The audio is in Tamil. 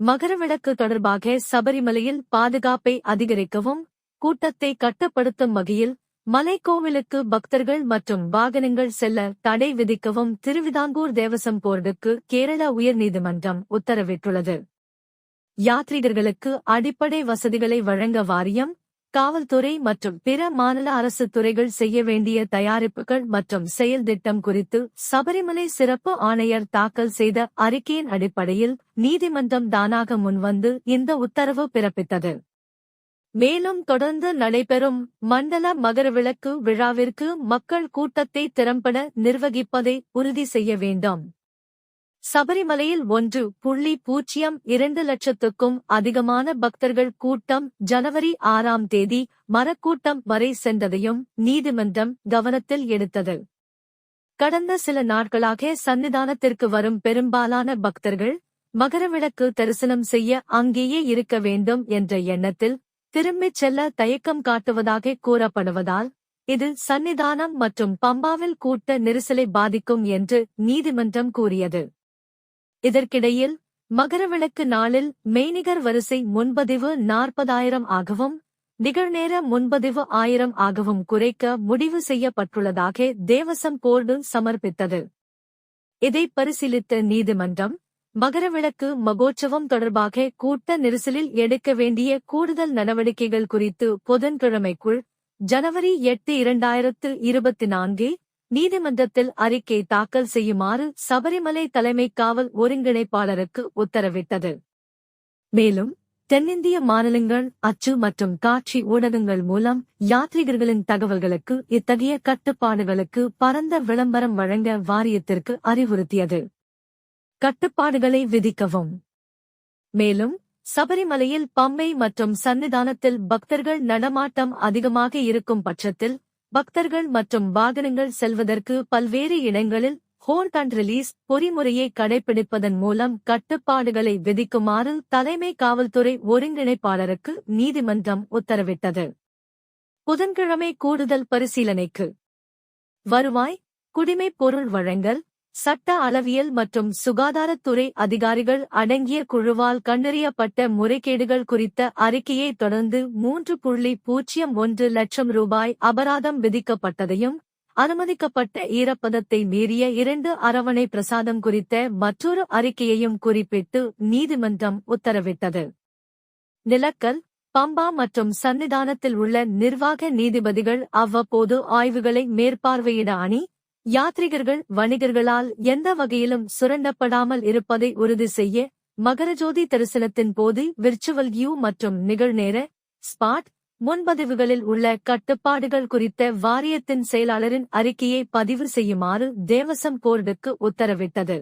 மகரவிளக்கு தொடர்பாக சபரிமலையில் பாதுகாப்பை அதிகரிக்கவும் கூட்டத்தை கட்டுப்படுத்தும் வகையில் மலைக்கோவிலுக்கு பக்தர்கள் மற்றும் வாகனங்கள் செல்ல தடை விதிக்கவும் திருவிதாங்கூர் தேவசம் போர்டுக்கு கேரள உயர்நீதிமன்றம் உத்தரவிட்டுள்ளது. யாத்ரீகர்களுக்கு அடிப்படை வசதிகளை வழங்க வாரியம் காவல்துறை மற்றும் பிற மாநில அரசு துறைகள் செய்ய வேண்டிய தயாரிப்புகள் மற்றும் செயல் திட்டம் குறித்து சபரிமலை சிறப்பு ஆணையர் தாக்கல் செய்த அறிக்கையின் அடிப்படையில் நீதிமன்றம் தானாக முன்வந்து இந்த உத்தரவு பிறப்பித்தது. மேலும் தொடர்ந்து நடைபெறும் மண்டல மகரவிளக்கு விழாவிற்கு மக்கள் கூட்டத்தை திறம்பட நிர்வகிப்பதை உறுதி செய்ய வேண்டும். சபரிமலையில் ஒன்று புள்ளி பூஜ்ஜியம் இரண்டு லட்சத்துக்கும் அதிகமான பக்தர்கள் கூட்டம் ஜனவரி ஆறாம் தேதி மரக்கூட்டம் வரை சென்றதையும் நீதிமன்றம் கவனத்தில் எடுத்தது. கடந்த சில நாட்களாக சன்னிதானத்திற்கு வரும் பெரும்பாலான பக்தர்கள் மகரவிளக்கு தரிசனம் செய்ய அங்கேயே இருக்க வேண்டும் என்ற எண்ணத்தில் திரும்பிச் செல்ல தயக்கம் காட்டுவதாக கூறப்படுவதால் இது சன்னிதானம் மற்றும் பம்பாவில் கூட்ட நெரிசலை பாதிக்கும் என்று நீதிமன்றம் கூறியது. இதற்கிடையில் மகரவிளக்கு நாளில் மெய்நிகர் வரிசை முன்பதிவு நாற்பதாயிரம் ஆகவும் நிகழ்நேர முன்பதிவு ஆயிரம் ஆகவும் குறைக்க முடிவு செய்யப்பட்டுள்ளதாக தேவசம் போர்டு சமர்ப்பித்தது. இதை பரிசீலித்த நீதிமன்றம் மகரவிளக்கு மகோற்சவம் தொடர்பாக கூட்ட நெரிசலில் எடுக்க வேண்டிய கூடுதல் நடவடிக்கைகள் குறித்து புதன்கிழமைக்குள் ஜனவரி எட்டு இரண்டாயிரத்து இருபத்தி நான்கு நீதிமன்றத்தில் அறிக்கை தாக்கல் செய்யுமாறு சபரிமலை தலைமை காவல் ஒருங்கிணைப்பாளருக்கு உத்தரவிட்டது. மேலும் தென்னிந்திய மாநிலங்கள் அச்சு மற்றும் காட்சி ஊடகங்கள் மூலம் யாத்ரீகர்களின் தகவல்களுக்கு இத்தகைய கட்டுப்பாடுகளுக்கு பரந்த விளம்பரம் வழங்க வாரியத்திற்கு அறிவுறுத்தியது. கட்டுப்பாடுகளை விதிக்கவும். மேலும் சபரிமலையில் பம்மை மற்றும் சன்னிதானத்தில் பக்தர்கள் நடமாட்டம் அதிகமாக இருக்கும் பட்சத்தில் பக்தர்கள் மற்றும் வாகனங்கள் செல்வதற்கு பல்வேறு இடங்களில் ஹோன் அண்ட் ரிலீஸ் பொறிமுறையை கடைபிடிப்பதன் மூலம் கட்டுப்பாடுகளை விதிக்குமாறு தலைமை காவல்துறை ஒருங்கிணைப்பாளருக்கு நீதிமன்றம் உத்தரவிட்டது. புதன்கிழமை கூடுதல் பரிசீலனைக்கு. வருவாய் குடிமைப் பொருள் வழங்கல் சட்ட அளவியல் மற்றும் சுகாதாரத்துறை அதிகாரிகள் அடங்கிய குழுவால் கண்டறியப்பட்ட முறைகேடுகள் குறித்த அறிக்கையை தொடர்ந்து மூன்று புள்ளி பூஜ்ஜியம் ஒன்று லட்சம் ரூபாய் அபராதம் விதிக்கப்பட்டதையும் அனுமதிக்கப்பட்ட ஈரப்பதத்தை மீறிய இரண்டு அரவணை பிரசாதம் குறித்த மற்றொரு அறிக்கையையும் குறிப்பிட்டு நீதிமன்றம் உத்தரவிட்டது. நிலக்கல் பம்பா மற்றும் சன்னிதானத்தில் உள்ள நிர்வாக நீதிபதிகள் அவ்வப்போது ஆய்வுகளை மேற்பார்வையிட அணி யாத்ரிகர்கள் வணிகர்களால் எந்த வகையிலும் சுரண்டப்படாமல் இருப்பதை உறுதி செய்ய மகரஜோதி தரிசனத்தின் போது விர்ச்சுவல் வியூ மற்றும் நிகழ்நேர ஸ்பாட் முன்பதிவுகளில் உள்ள கட்டுப்பாடுகள் குறித்த வாரியத்தின் செயலாளரின் அறிக்கையை பதிவு செய்யுமாறு தேவசம் போர்டுக்கு உத்தரவிட்டது.